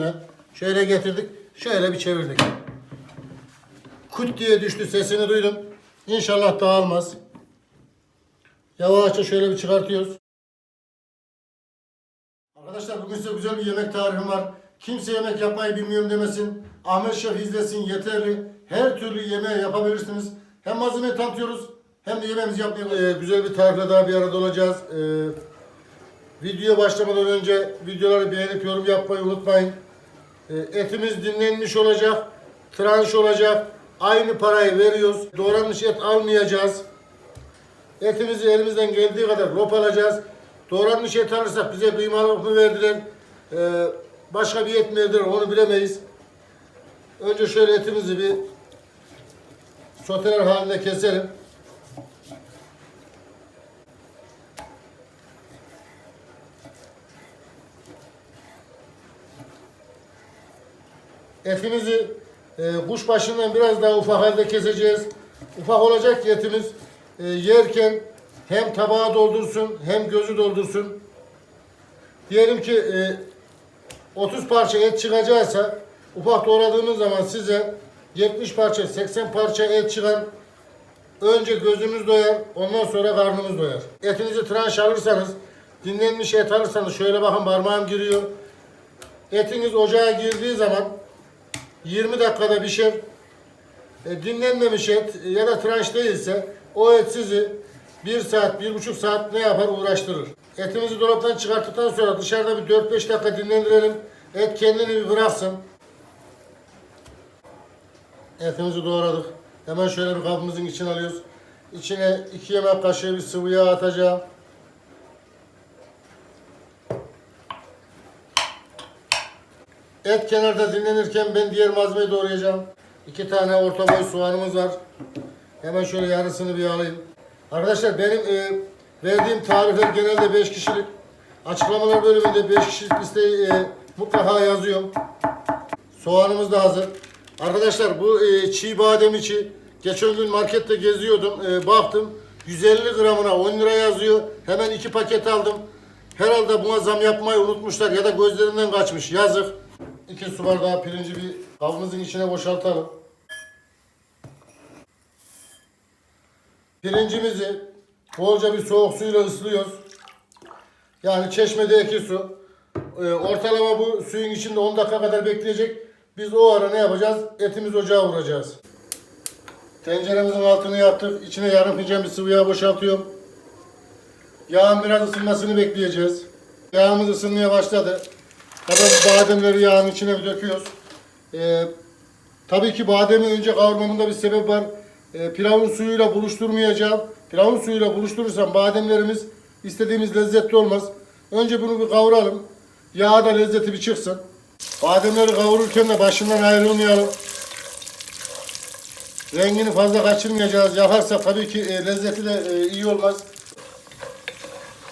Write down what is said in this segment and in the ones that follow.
üstünden. Şöyle getirdik. Şöyle bir çevirdik. Kut diye düştü sesini duydum. İnşallah dağılmaz. Yavaşça şöyle bir çıkartıyoruz. Arkadaşlar bugün size güzel bir yemek tarifim var. Kimse yemek yapmayı bilmiyorum demesin. Ahmet Şef izlesin yeterli. Her türlü yemeği yapabilirsiniz. Hem malzemeyi tanıtıyoruz hem de yemeğimizi yapmaya Ee, güzel bir tarifle daha bir arada olacağız. Ee, video başlamadan önce videoları beğenip yorum yapmayı unutmayın. Ee, etimiz dinlenmiş olacak. Tranş olacak. Aynı parayı veriyoruz. Doğranmış et almayacağız. Etimizi elimizden geldiği kadar lop alacağız. Doğranmış et alırsak bize kıymalı mı verdiler, ee, başka bir et mi verdiler onu bilemeyiz. Önce şöyle etimizi bir soteler halinde keselim. Etimizi e, kuşbaşından biraz daha ufak halde keseceğiz. Ufak olacak ki etimiz e, yerken hem tabağa doldursun hem gözü doldursun. Diyelim ki e, 30 parça et çıkacaksa ufak doğradığınız zaman size 70 parça 80 parça et çıkan önce gözünüz doyar ondan sonra karnınız doyar. Etinizi tranş alırsanız dinlenmiş et alırsanız şöyle bakın parmağım giriyor. Etiniz ocağa girdiği zaman 20 dakikada pişer. E, dinlenmemiş et ya da tıraş değilse o et sizi 1 saat, 1,5 saat ne yapar uğraştırır. Etimizi dolaptan çıkarttıktan sonra dışarıda bir 4-5 dakika dinlendirelim. Et kendini bir bıraksın. Etimizi doğradık. Hemen şöyle bir kabımızın içine alıyoruz. İçine 2 yemek kaşığı bir sıvı yağ atacağım. Et kenarda dinlenirken ben diğer malzemeyi doğrayacağım. İki tane orta boy soğanımız var. Hemen şöyle yarısını bir alayım. Arkadaşlar benim e, verdiğim tarifler genelde 5 kişilik. Açıklamalar bölümünde 5 kişilik listeyi e, mutlaka yazıyorum. Soğanımız da hazır. Arkadaşlar bu e, çiğ badem içi. Geçen gün markette geziyordum. E, baktım 150 gramına 10 lira yazıyor. Hemen iki paket aldım. Herhalde buna zam yapmayı unutmuşlar ya da gözlerinden kaçmış. Yazık. İki su bardağı pirinci bir kabımızın içine boşaltalım. Pirincimizi bolca bir soğuk suyla ıslıyoruz. Yani çeşmedeki su. Ee, ortalama bu suyun içinde 10 dakika kadar bekleyecek. Biz o ara ne yapacağız? Etimiz ocağa vuracağız. Tenceremizin altını yaktık. İçine yarım fincan bir sıvı yağ boşaltıyorum. Yağın biraz ısınmasını bekleyeceğiz. Yağımız ısınmaya başladı. Bu bademleri yağın içine döküyoruz. Ee, tabii ki bademi önce kavurmamın da bir sebep var. Ee, pilavın suyuyla buluşturmayacağım. Pilavın suyuyla buluşturursam bademlerimiz istediğimiz lezzetli olmaz. Önce bunu bir kavuralım. Yağ da lezzeti bir çıksın. Bademleri kavururken de başından ayrılmayalım. Rengini fazla kaçırmayacağız. Yakarsak tabii ki e, lezzeti de e, iyi olmaz.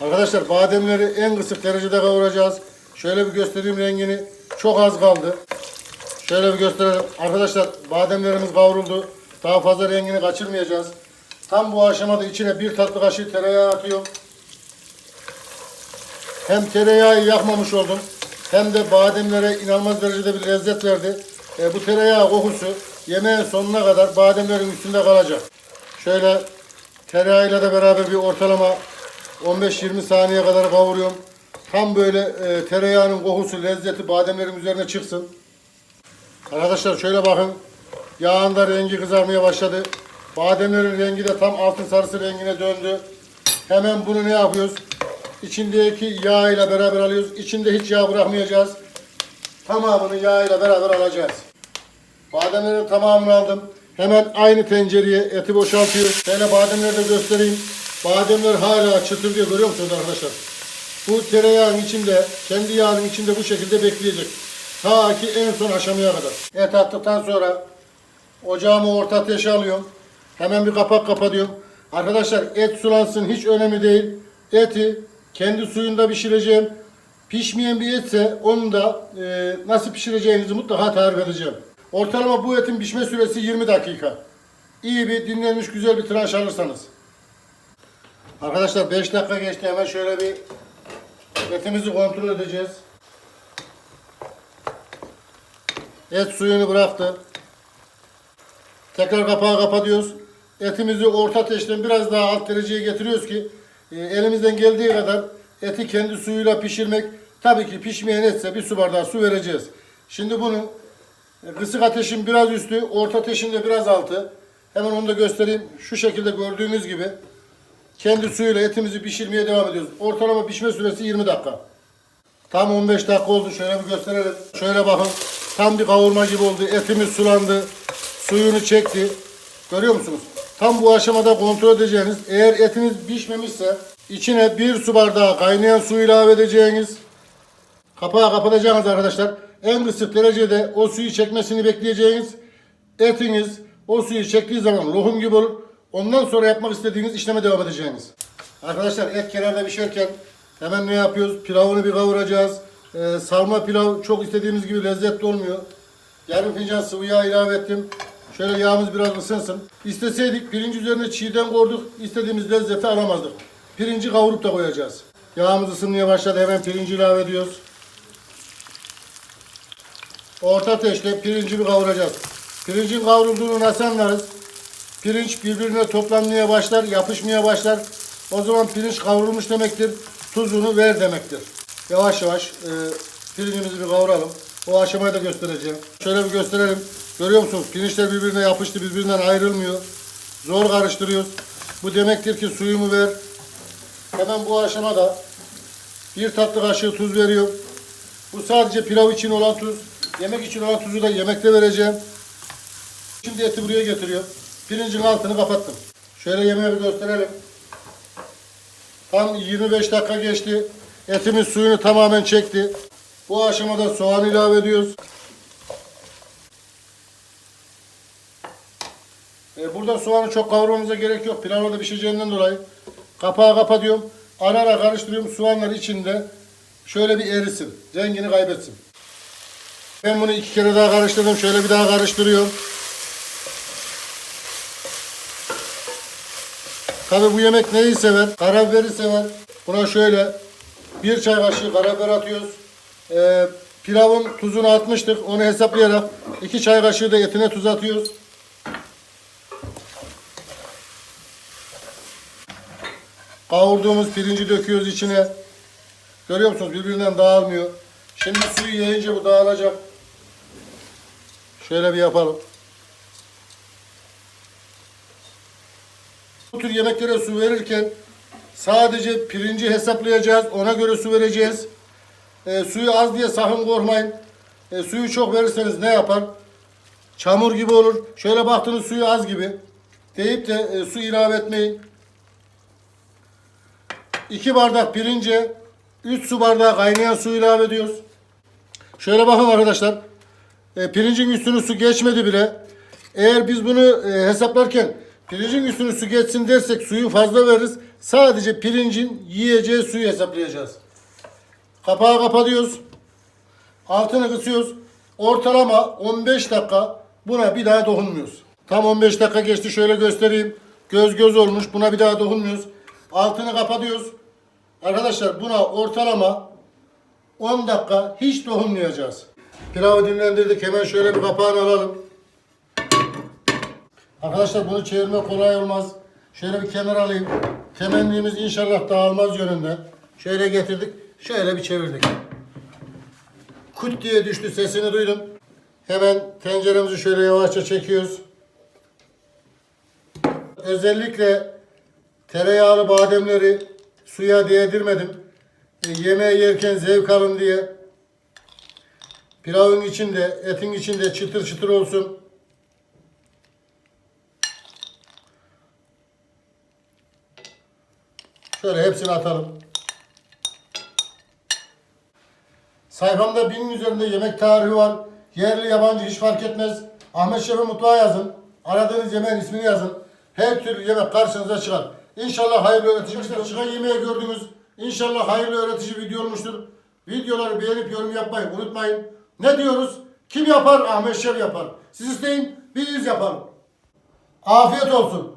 Arkadaşlar bademleri en kısık derecede kavuracağız. Şöyle bir göstereyim rengini. Çok az kaldı. Şöyle bir gösterelim. Arkadaşlar bademlerimiz kavruldu. Daha fazla rengini kaçırmayacağız. Tam bu aşamada içine bir tatlı kaşığı tereyağı atıyorum. Hem tereyağı yakmamış oldum. Hem de bademlere inanılmaz derecede bir lezzet verdi. E, bu tereyağı kokusu yemeğin sonuna kadar bademlerin üstünde kalacak. Şöyle tereyağıyla da beraber bir ortalama 15-20 saniye kadar kavuruyorum. Tam böyle e, tereyağının kokusu, lezzeti bademlerin üzerine çıksın. Arkadaşlar şöyle bakın. Yağın da rengi kızarmaya başladı. Bademlerin rengi de tam altın sarısı rengine döndü. Hemen bunu ne yapıyoruz? İçindeki yağ ile beraber alıyoruz. İçinde hiç yağ bırakmayacağız. Tamamını yağ ile beraber alacağız. Bademlerin tamamını aldım. Hemen aynı tencereye eti boşaltıyor. Şöyle bademleri de göstereyim. Bademler hala çıtır diyor görüyor musunuz arkadaşlar? Bu tereyağın içinde, kendi yağının içinde bu şekilde bekleyecek. Ta ki en son aşamaya kadar. Et attıktan sonra ocağımı orta ateşe alıyorum. Hemen bir kapak kapatıyorum. Arkadaşlar et sulansın hiç önemli değil. Eti kendi suyunda pişireceğim. Pişmeyen bir etse onu da e, nasıl pişireceğinizi mutlaka tarif edeceğim. Ortalama bu etin pişme süresi 20 dakika. İyi bir dinlenmiş güzel bir tıraş alırsanız. Arkadaşlar 5 dakika geçti hemen şöyle bir etimizi kontrol edeceğiz. Et suyunu bıraktı. Tekrar kapağı kapatıyoruz. Etimizi orta ateşten biraz daha alt dereceye getiriyoruz ki e, elimizden geldiği kadar eti kendi suyuyla pişirmek. Tabii ki pişmeyen etse bir su bardağı su vereceğiz. Şimdi bunu e, kısık ateşin biraz üstü, orta ateşin de biraz altı. Hemen onu da göstereyim. Şu şekilde gördüğünüz gibi kendi suyuyla etimizi pişirmeye devam ediyoruz. Ortalama pişme süresi 20 dakika. Tam 15 dakika oldu. Şöyle bir gösterelim. Şöyle bakın. Tam bir kavurma gibi oldu. Etimiz sulandı. Suyunu çekti. Görüyor musunuz? Tam bu aşamada kontrol edeceğiniz. Eğer etiniz pişmemişse içine bir su bardağı kaynayan su ilave edeceğiniz. Kapağı kapatacaksınız arkadaşlar. En kısık derecede o suyu çekmesini bekleyeceğiniz. Etiniz o suyu çektiği zaman lokum gibi olur. Ondan sonra yapmak istediğiniz işleme devam edeceğiniz. Arkadaşlar et kenarda pişerken hemen ne yapıyoruz? Pilavını bir kavuracağız. Ee, sarma pilav çok istediğimiz gibi lezzetli olmuyor. Yarım fincan sıvı yağ ilave ettim. Şöyle yağımız biraz ısınsın. İsteseydik pirinç üzerine çiğden koyduk. istediğimiz lezzeti alamazdık. Pirinci kavurup da koyacağız. Yağımız ısınmaya başladı. Hemen pirinci ilave ediyoruz. Orta ateşte pirinci bir kavuracağız. Pirincin kavrulduğunu nasıl anlarız? Pirinç birbirine toplanmaya başlar, yapışmaya başlar. O zaman pirinç kavrulmuş demektir. Tuzunu ver demektir. Yavaş yavaş e, pirincimizi bir kavuralım. O aşamayı da göstereceğim. Şöyle bir gösterelim. Görüyor musunuz? Pirinçler birbirine yapıştı, birbirinden ayrılmıyor. Zor karıştırıyoruz. Bu demektir ki suyumu ver. Hemen bu aşamada bir tatlı kaşığı tuz veriyorum. Bu sadece pilav için olan tuz. Yemek için olan tuzu da yemekte vereceğim. Şimdi eti buraya getiriyor. Pirincin altını kapattım. Şöyle yemeği bir gösterelim. Tam 25 dakika geçti. Etimiz suyunu tamamen çekti. Bu aşamada soğan ilave ediyoruz. E, burada soğanı çok kavurmamıza gerek yok. Pilavı da pişeceğinden dolayı. Kapağı kapatıyorum. Ara ara karıştırıyorum. Soğanlar içinde şöyle bir erisin. Rengini kaybetsin. Ben bunu iki kere daha karıştırdım. Şöyle bir daha karıştırıyorum. Tabi bu yemek neyi sever? Karabiberi sever. Buna şöyle bir çay kaşığı karabiber atıyoruz. Ee, pilavın tuzunu atmıştık. Onu hesaplayarak iki çay kaşığı da etine tuz atıyoruz. Kavurduğumuz pirinci döküyoruz içine. Görüyor musunuz? Birbirinden dağılmıyor. Şimdi suyu yayınca bu dağılacak. Şöyle bir yapalım. Bu tür yemeklere su verirken sadece pirinci hesaplayacağız. Ona göre su vereceğiz. E, suyu az diye sakın korkmayın. E, suyu çok verirseniz ne yapar? Çamur gibi olur. Şöyle baktınız suyu az gibi. Deyip de e, su ilave etmeyin. 2 bardak pirince 3 su bardağı kaynayan su ilave ediyoruz. Şöyle bakın arkadaşlar. E, pirincin üstünü su geçmedi bile. Eğer biz bunu e, hesaplarken pirincin üstünü su geçsin dersek suyu fazla veririz. Sadece pirincin yiyeceği suyu hesaplayacağız. Kapağı kapatıyoruz. Altını kısıyoruz. Ortalama 15 dakika buna bir daha dokunmuyoruz. Tam 15 dakika geçti şöyle göstereyim. Göz göz olmuş buna bir daha dokunmuyoruz. Altını kapatıyoruz. Arkadaşlar buna ortalama 10 dakika hiç dokunmayacağız. Pilavı dinlendirdik. Hemen şöyle bir kapağını alalım. Arkadaşlar bunu çevirme kolay olmaz. Şöyle bir kenar alayım. Temennimiz inşallah dağılmaz yönünde. Şöyle getirdik. Şöyle bir çevirdik. Kut diye düştü sesini duydum. Hemen tenceremizi şöyle yavaşça çekiyoruz. Özellikle tereyağlı bademleri suya değdirmedim. E, yemeği yerken zevk alın diye. Pilavın içinde, etin içinde çıtır çıtır olsun. Şöyle hepsini atalım. Sayfamda binin üzerinde yemek tarihi var. Yerli yabancı hiç fark etmez. Ahmet Şef'e mutfağa yazın. Aradığınız yemeğin ismini yazın. Her türlü yemek karşınıza çıkar. İnşallah hayırlı öğretici. Çıkan yemeği gördünüz. İnşallah hayırlı öğretici video olmuştur. Videoları beğenip yorum yapmayı unutmayın. Ne diyoruz? Kim yapar? Ahmet Şef yapar. Siz isteyin, biz yapalım. Afiyet olsun.